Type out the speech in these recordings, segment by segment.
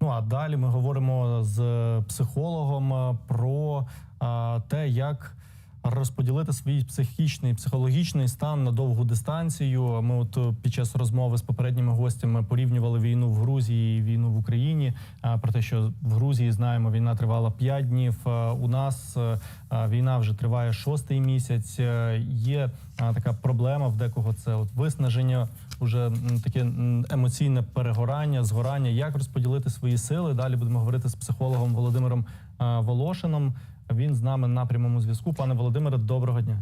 Ну а далі ми говоримо з психологом е, про е, те, як розподілити свій психічний психологічний стан на довгу дистанцію. Ми, от е, під час розмови з попередніми гостями порівнювали війну в Грузії і війну в Україні. Про те, що в Грузії знаємо, війна тривала 5 днів. У нас е, війна вже триває шостий місяць. Е, Є така проблема в декого. Це от виснаження, уже таке емоційне перегорання, згорання. Як розподілити свої сили? Далі будемо говорити з психологом Володимиром Волошином. Він з нами на прямому зв'язку. Пане Володимире, доброго дня.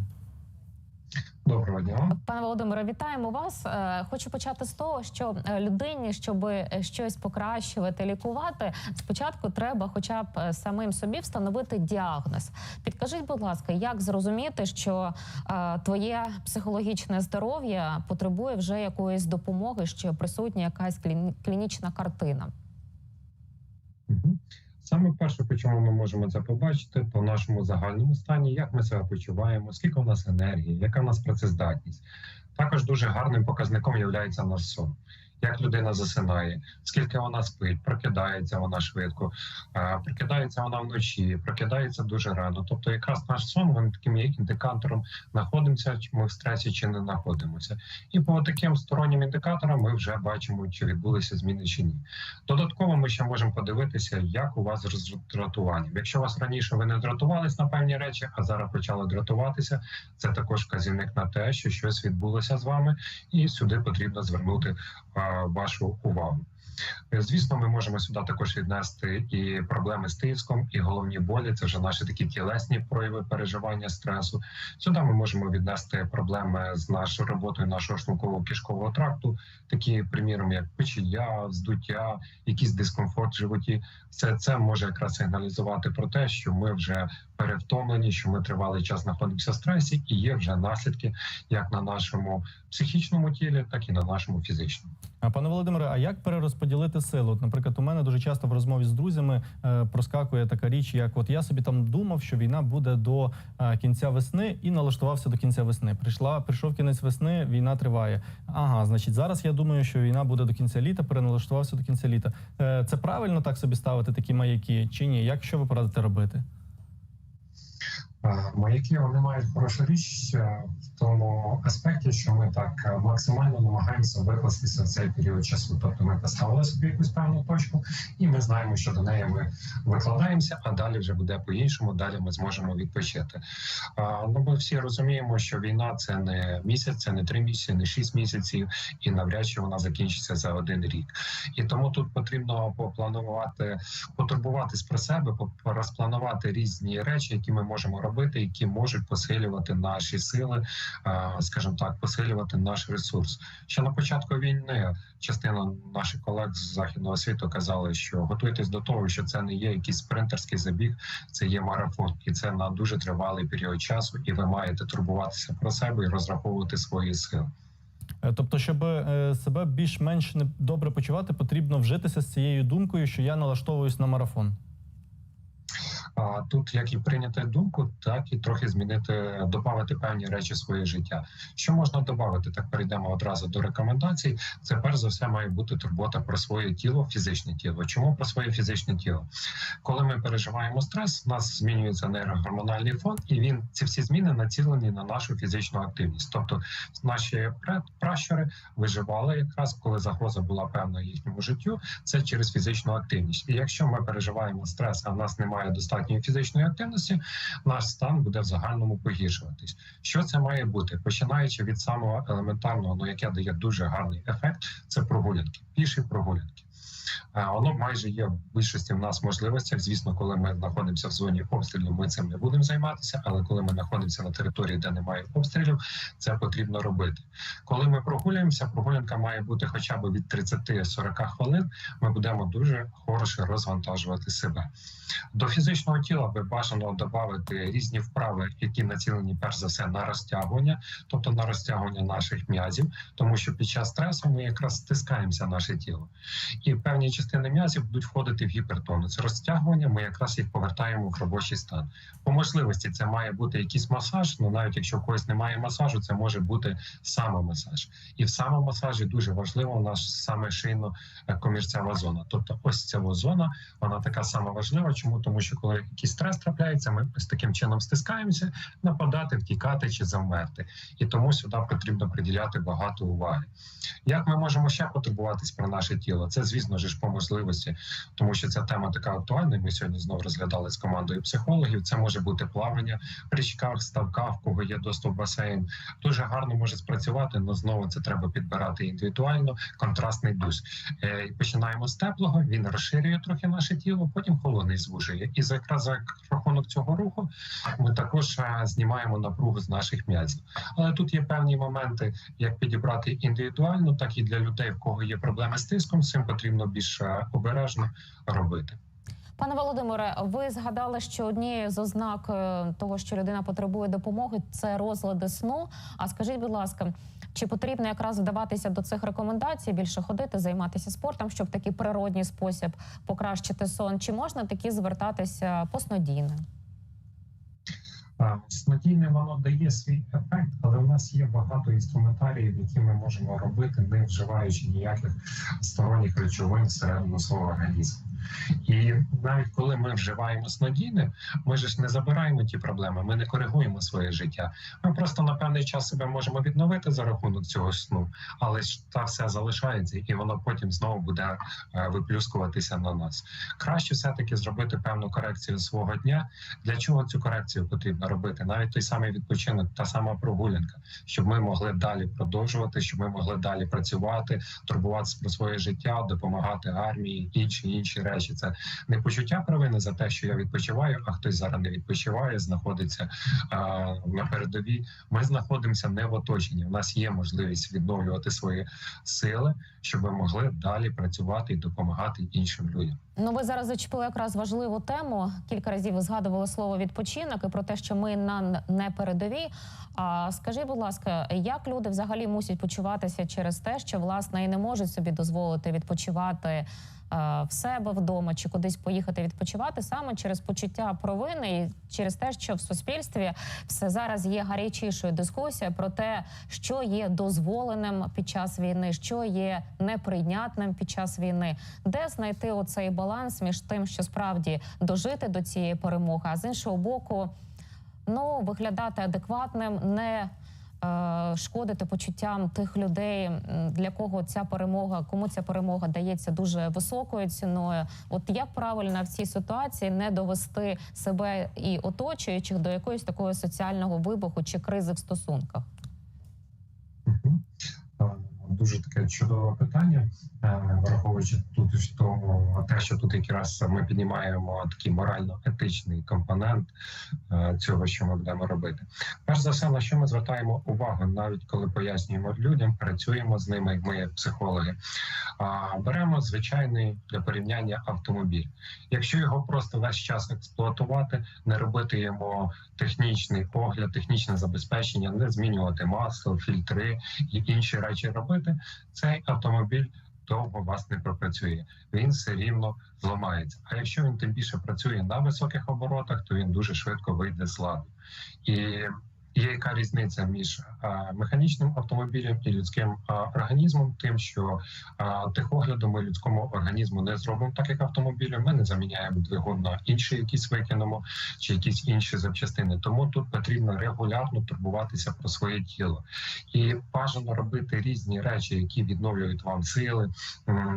Доброго дня. Пане Володимире, вітаємо вас. Е, Хочу почати з того, що е, людині, щоб щось покращувати, лікувати, спочатку треба, хоча б е, самим собі встановити діагноз. Підкажіть, будь ласка, як зрозуміти, що е, твоє психологічне здоров'я потребує вже якоїсь допомоги, що присутня якась кліні- клінічна картина? Саме перше, по чому ми можемо це побачити, по нашому загальному стані, як ми себе почуваємо, скільки у нас енергії, яка у нас працездатність. Також дуже гарним показником є наш сон. Як людина засинає, скільки вона спить, прокидається вона швидко, прокидається вона вночі, прокидається дуже рано. Тобто, якраз наш сон він таким є індикатором, знаходимося чи ми в стресі чи не знаходимося. І по таким стороннім індикаторам ми вже бачимо, чи відбулися зміни чи ні. Додатково ми ще можемо подивитися, як у вас з роздратуванням. Якщо у вас раніше ви не дратувались на певні речі, а зараз почали дратуватися, це також вказівник на те, що щось відбулося з вами, і сюди потрібно звернути вашу увагу. Звісно, ми можемо сюди також віднести і проблеми з тиском, і головні болі. Це вже наші такі тілесні прояви переживання стресу. Сюди ми можемо віднести проблеми з нашою роботою нашого шлунково кишкового тракту, такі, приміром, як печія, здуття, якийсь дискомфорт в животі. Все це може якраз сигналізувати про те, що ми вже перевтомлені, що ми тривалий час знаходимося в стресі, і є вже наслідки як на нашому психічному тілі, так і на нашому фізичному. А пане Володимире, а як перерозподілити силу? От, наприклад, у мене дуже часто в розмові з друзями е, проскакує така річ, як от я собі там думав, що війна буде до е, кінця весни, і налаштувався до кінця весни. Прийшла, прийшов кінець весни, війна триває. Ага, значить, зараз я думаю, що війна буде до кінця літа, переналаштувався до кінця літа. Е, це правильно так собі ставити такі маяки чи ні? Як що ви порадите робити? Е, Маяки вони мають хорошу річ е, в тому аспекті, що ми так е, максимально намагаємося викластися в цей період часу. Тобто ми поставили собі якусь певну точку, і ми знаємо, що до неї ми викладаємося, а далі вже буде по-іншому. Далі ми зможемо відпочити. Ну ми всі розуміємо, що війна це не місяць, це не три місяці, не шість місяців, і навряд чи вона закінчиться за один рік. І тому тут потрібно попланувати, потурбуватись про себе, розпланувати різні речі, які ми можемо робити, які можуть посилювати наші сили, е, скажімо так, посилювати наш ресурс. Ще на початку війни частина наших колег з західного світу казали, що готуйтесь до того, що це не є якийсь спринтерський забіг, це є марафон, і це на дуже тривалий період часу. І ви маєте турбуватися про себе і розраховувати свої сили. Е, Тобто, щоб е, себе більш-менш добре почувати, потрібно вжитися з цією думкою, що я налаштовуюсь на марафон. А тут як і прийняти думку, так і трохи змінити, додати певні речі в своє життя. Що можна додати? Так перейдемо одразу до рекомендацій. Це перш за все має бути турбота про своє тіло, фізичне тіло. Чому про своє фізичне тіло? Коли ми переживаємо стрес, у нас змінюється нейрогормональний фон, і він ці всі зміни націлені на нашу фізичну активність. Тобто наші пращури виживали якраз коли загроза була певна їхньому життю. Це через фізичну активність. І якщо ми переживаємо стрес, а в нас немає достатньої фізичної активності, наш стан буде в загальному погіршуватись. Що це має бути? Починаючи від самого елементарного, ну яке дає дуже гарний ефект, це прогулянки, піші прогулянки. Воно майже є в більшості в нас можливостях. Звісно, коли ми знаходимося в зоні обстрілів, ми цим не будемо займатися. Але коли ми знаходимося на території, де немає обстрілів, це потрібно робити. Коли ми прогулюємося, прогулянка має бути хоча б від 30-40 хвилин. Ми будемо дуже хороше розвантажувати себе. До фізичного тіла би бажано додати різні вправи, які націлені перш за все на розтягування, тобто на розтягування наших м'язів, тому що під час стресу ми якраз стискаємося наше тіло, і певні частини м'язів будуть входити в гіпертонус. Розтягування ми якраз їх повертаємо в робочий стан. По можливості це має бути якийсь масаж. Ну навіть якщо у когось немає масажу, це може бути самомасаж. І в самомасажі дуже важливо у нас саме шийно комірцева зона. Тобто, ось ця зона, вона така сама важлива. Чому тому, що коли якийсь стрес трапляється, ми з таким чином стискаємося, нападати, втікати чи завмерти. І тому сюди потрібно приділяти багато уваги. Як ми можемо ще потурбуватись про наше тіло? Це, звісно ж, можливості, тому що ця тема така актуальна. Ми сьогодні знову розглядали з командою психологів. Це може бути плавання в річках, ставках, в кого є доступ в басейн. Дуже гарно може спрацювати, але знову це треба підбирати індивідуально. Контрастний душ. Е, починаємо з теплого. Він розширює трохи наше тіло, потім холодний звужує. І за якраз за рахунок цього руху ми також е, знімаємо напругу з наших м'язів. Але тут є певні моменти, як підібрати індивідуально, так і для людей, в кого є проблеми з тиском. Цим потрібно більш е, обережно робити. Пане Володимире, ви згадали, що однією з ознак е, того, що людина потребує допомоги, це розлади сну. А скажіть, будь ласка, чи потрібно якраз вдаватися до цих рекомендацій, більше ходити, займатися спортом, щоб такий природній спосіб покращити сон? Чи можна такі звертатися по снодійне? Воно дає свій ефект, але в нас є багато інструментаріїв, які ми можемо робити, не вживаючи ніяких сторонніх речовин всередину свого організму. І навіть коли ми вживаємо снодійне, ми ж не забираємо ті проблеми, ми не коригуємо своє життя. Ми просто на певний час себе можемо відновити за рахунок цього сну, але ж та все залишається, і воно потім знову буде е, виплюскуватися на нас. Краще все таки зробити певну корекцію свого дня. Для чого цю корекцію потрібно робити? Навіть той самий відпочинок, та сама прогулянка, щоб ми могли далі продовжувати, щоб ми могли далі працювати, турбуватися про своє життя, допомагати армії, інші інші речі. Це не почуття провини за те, що я відпочиваю, а хтось зараз не відпочиває, знаходиться а, на передовій. Ми знаходимося не в оточенні. У нас є можливість відновлювати свої сили, щоб ми могли далі працювати і допомагати іншим людям. Ну, ви зараз зачепили якраз важливу тему. Кілька разів ви згадували слово відпочинок і про те, що ми на не передовій. А скажіть, будь ласка, як люди взагалі мусять почуватися через те, що власне і не можуть собі дозволити відпочивати в себе вдома чи кудись поїхати відпочивати саме через почуття провини і через те, що в суспільстві все зараз є гарячішою дискусія про те, що є дозволеним під час війни, що є неприйнятним під час війни, де знайти оцей баланс між тим, що справді дожити до цієї перемоги, а з іншого боку, ну виглядати адекватним, не е, шкодити почуттям тих людей, для кого ця перемога, кому ця перемога дається дуже високою ціною. От як правильно в цій ситуації не довести себе і оточуючих до якоїсь такого соціального вибуху чи кризи в стосунках? Дуже таке чудове питання, е, враховуючи тут те, що тут якраз ми піднімаємо такий морально-етичний компонент е, цього, що ми будемо робити. Перш за все, на що ми звертаємо увагу, навіть коли пояснюємо людям, працюємо з ними, ми як психологи. Беремо звичайний для порівняння автомобіль. Якщо його просто весь час експлуатувати, не робити йому технічний огляд, технічне забезпечення, не змінювати масло, фільтри і інші речі робити, цей автомобіль довго вас не пропрацює. Він все рівно зламається. А якщо він тим більше працює на високих оборотах, то він дуже швидко вийде з ладу. І Є яка різниця між а, механічним автомобілем і людським а, організмом, тим, що а, техогляду ми людському організму не зробимо так, як автомобілю. Ми не заміняємо двигун на інший, якийсь викинемо чи якісь інші запчастини. Тому тут потрібно регулярно турбуватися про своє тіло і бажано робити різні речі, які відновлюють вам сили,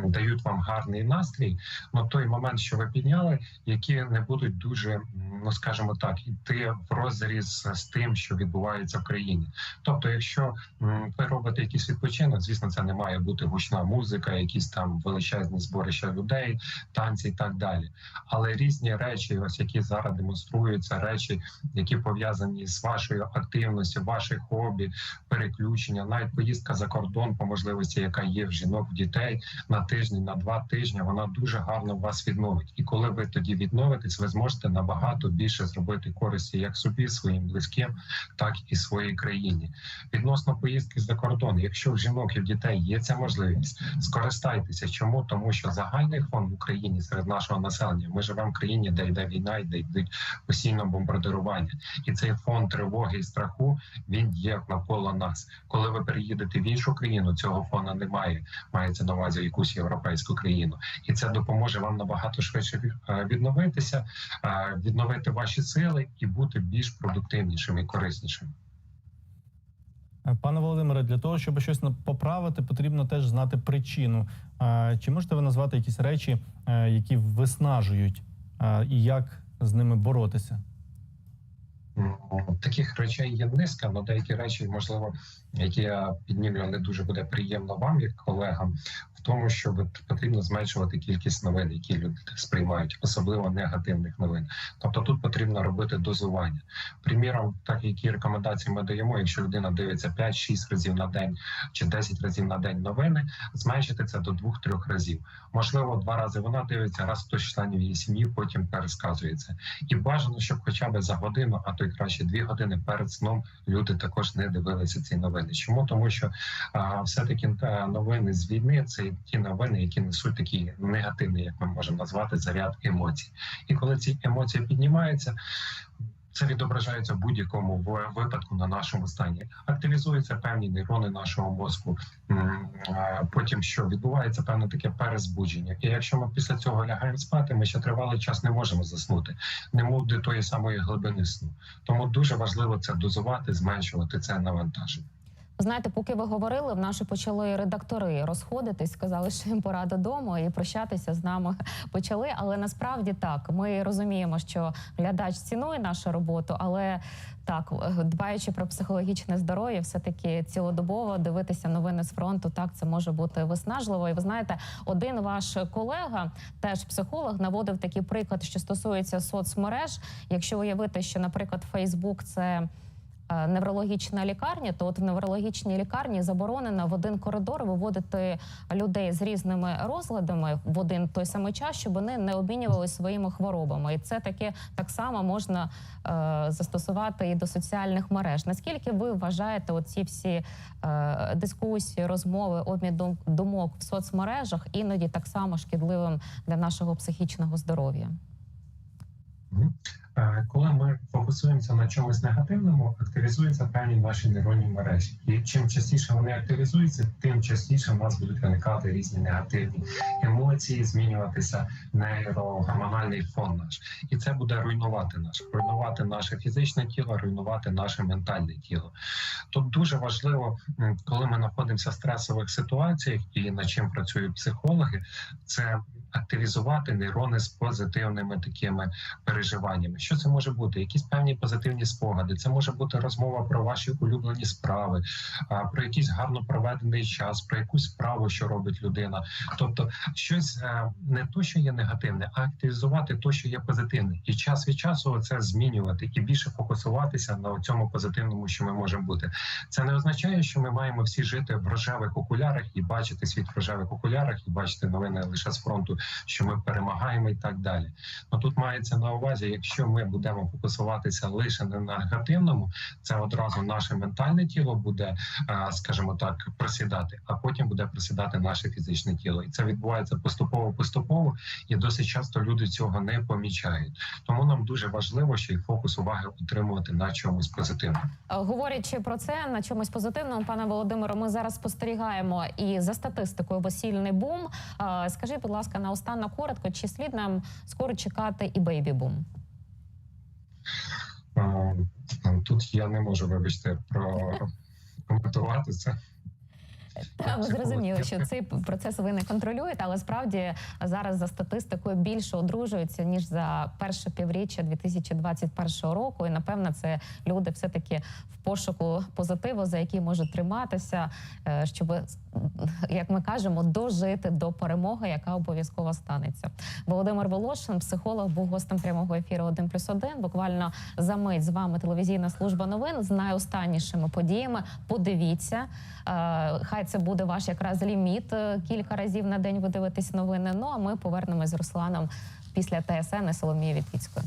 дають вам гарний настрій. На той момент, що ви підняли, які не будуть дуже, ну скажімо так, йти в розріз з тим, що відбувається в країні. Тобто, якщо ви робите якийсь відпочинок, звісно, це не має бути гучна музика, якісь там величезні зборища людей, танці і так далі. Але різні речі, ось які зараз демонструються, речі, які пов'язані з вашою активністю, ваших хобі, переключення, навіть поїздка за кордон по можливості, яка є в жінок, в дітей на тиждень, на два тижні, вона дуже гарно вас відновить. І коли ви тоді відновитесь, ви зможете набагато більше зробити користі як собі, своїм близьким, так і своїй країні. Відносно поїздки за кордон, якщо в жінок і в дітей є ця можливість, скористайтеся. Чому тому, що загальний фон в Україні серед нашого населення, ми живемо в країні, де йде війна, і де йдуть постійно бомбардирування, і цей фон тривоги і страху він є навколо нас. Коли ви переїдете в іншу країну, цього фона немає. Мається на увазі якусь європейську країну, і це допоможе вам набагато швидше е, відновитися, е, відновити ваші сили і бути більш продуктивнішими і кориснішими. Е, Пане Володимире, для того, щоб щось поправити, потрібно теж знати причину. Чи можете ви назвати якісь речі, е, які виснажують, е, і як з ними боротися? Таких речей є низка, але деякі речі, можливо, які я піднімлю, не дуже буде приємно вам, як колегам, в тому, що потрібно зменшувати кількість новин, які люди сприймають, особливо негативних новин. Тобто тут потрібно робити дозування. Приміром, так які рекомендації ми даємо, якщо людина дивиться 5-6 разів на день чи 10 разів на день новини, зменшити це до 2-3 разів. Можливо, два рази вона дивиться, раз хтось членів її сім'ї потім пересказує це. І бажано, щоб хоча б за годину, а то й краще дві години перед сном люди також не дивилися ці новини. Чому тому, що а, все-таки е, новини з війни це ті новини, які несуть такі негативні, як ми можемо назвати, заряд емоцій. І коли ці емоції піднімаються. Це відображається в будь-якому випадку на нашому стані. Активізуються певні нейрони нашого мозку. Потім що відбувається певне таке перезбудження. І якщо ми після цього лягаємо спати, ми ще тривалий час не можемо заснути, не до тої самої глибини сну. Тому дуже важливо це дозувати, зменшувати це навантаження. Знаєте, поки ви говорили, в же почали редактори розходитись, сказали, що їм пора додому і прощатися з нами почали. Але насправді так, ми розуміємо, що глядач цінує нашу роботу, але так, дбаючи про психологічне здоров'я, все таки цілодобово дивитися новини з фронту. Так, це може бути виснажливо. І ви знаєте, один ваш колега, теж психолог, наводив такий приклад, що стосується соцмереж. Якщо уявити, що, наприклад, Фейсбук це неврологічна лікарня, то от в неврологічній лікарні заборонено в один коридор виводити людей з різними розладами в один той самий час, щоб вони не обмінювалися своїми хворобами. І це таке так само можна е, застосувати і до соціальних мереж. Наскільки ви вважаєте оці всі е, дискусії, розмови, обмін дум- думок в соцмережах іноді так само шкідливим для нашого психічного здоров'я? Коли ми фокусуємося на чомусь негативному, активізуються певні наші нейронні мережі. І чим частіше вони активізуються, тим частіше в нас будуть виникати різні негативні емоції, змінюватися нейрогормональний фон наш, і це буде руйнувати наш, руйнувати наше фізичне тіло, руйнувати наше ментальне тіло. Тут дуже важливо, коли ми знаходимося в стресових ситуаціях і над чим працюють психологи, це активізувати нейрони з позитивними такими переживаннями. Що це може бути? Якісь певні позитивні спогади. Це може бути розмова про ваші улюблені справи, про якийсь гарно проведений час, про якусь справу, що робить людина. Тобто, щось е, не то, що є негативне, а активізувати то, що є позитивне, і час від часу це змінювати і більше фокусуватися на цьому позитивному, що ми можемо бути. Це не означає, що ми маємо всі жити в рожевих окулярах і бачити світ в рожевих окулярах, і бачити новини лише з фронту, що ми перемагаємо і так далі. Ну тут мається на увазі, якщо ми будемо фокусуватися лише на негативному, це одразу наше ментальне тіло буде, е, скажімо так, просідати, а потім буде просідати наше фізичне тіло, і це відбувається поступово, поступово, і досить часто люди цього не помічають. Тому нам дуже важливо ще й фокус уваги утримувати на чомусь позитивному. Е, Говорячи про це на чомусь позитивному, пане Володимире, ми зараз спостерігаємо і за статистикою весільний бум. Е, Скажіть, будь ласка, наостанок коротко, чи слід нам скоро чекати і бейбі-бум? Тут я не можу вибачте про коментувати це. Та ви зрозуміли, що цей процес ви не контролюєте, але справді зараз за статистикою більше одружуються ніж за перше півріччя 2021 року. І напевно, це люди все таки пошуку позитиву, за який можуть триматися, е, щоб, як ми кажемо, дожити до перемоги, яка обов'язково станеться. Володимир Волошин, психолог, був гостем прямого ефіру 1 плюс 1. Буквально за мить з вами телевізійна служба новин з найостаннішими подіями. Подивіться, Е, хай це буде ваш якраз ліміт. е, Кілька разів на день ви дивитесь новини. Ну а ми повернемось з Русланом після ТСН і Соломії Вітвіцької.